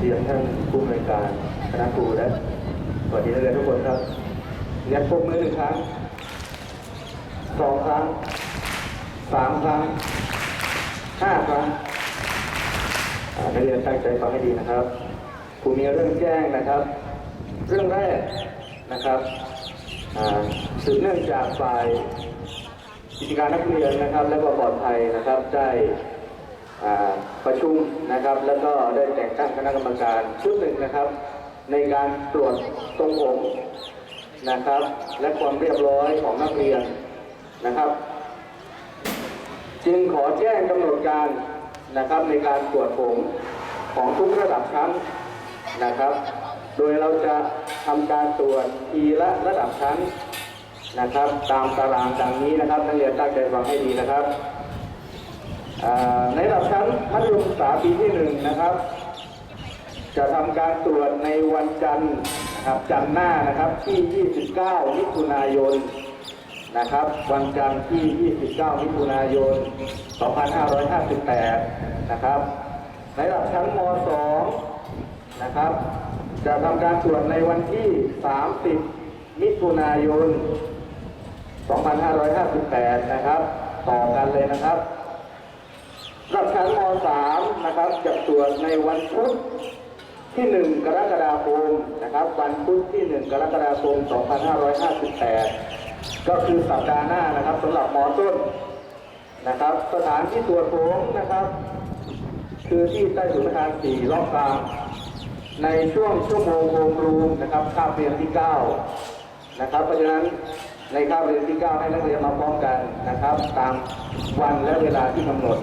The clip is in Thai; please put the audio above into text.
เรียนท่านผู้อำนวยการคณะครูและสวัสดีนักเรียนทุกคนครับเรียนปรบมือหนึ่งครั้งสองครั้งสามครั้งห้าครั้งนักเรียนตั้งใจฟังให้ดีนะครับครูมีเรื่องแจ้งนะครับ เรื่องแรกนะครับสืบเนื่องจากฝ่ายกิจการนักเรียนนะครับ และก็ปลอดภัยนะครับได้ ประชุมนะครับ แล้วก็ได้แต่งตั้งคณะกรรมการชุดหนึ่งนะครับ ในการตรวจทรงผมนะครับ และความเรียบร้อยของนักเรียนนะครับ จึงขอแจ้งกำหนดการนะครับในการตรวจผมของทุกระดับชั้นนะครับ โดยเราจะทำการตรวจทีละระดับชั้นนะครับ ตามตารางดังนี้นะครับนักเรียนตั้งใจฟังให้ดีนะครับ ในระดับชั้นมัธยมศึกษาปีที่หนึ่งนะครับ จะทำการตรวจในวันจันทร์นะครับจันทร์หน้านะครับที่ 29 มิถุนายนนะครับวันจันทร์ที่ 29 มิถุนายน 2558 นะครับ ในระดับชั้นม .2 นะครับ จะทำการตรวจในวันที่ 30 มิถุนายน 2558 นะครับ ต่อกันเลยนะครับ ระดับชั้นม .3 นะครับจะตรวจในวันพุธที่ 1 กรกฎาคมนะครับ วันพุธที่ 1 กรกฎาคม 2558 ก็คือสัปดาห์หน้านะครับสำหรับมต้นนะครับ สถานที่ตรวจโถงนะครับ คือที่ใต้ถุนอาคาร4ล็อกกลางในช่วงชั่วโมงโฮมรูมนะครับคาบเรียนที่ 9 นะครับ เพราะฉะนั้นในคาบเรียนที่ 9 ให้นักเรียนมาพร้อมกันนะครับ ตามวันและเวลาที่กำหนด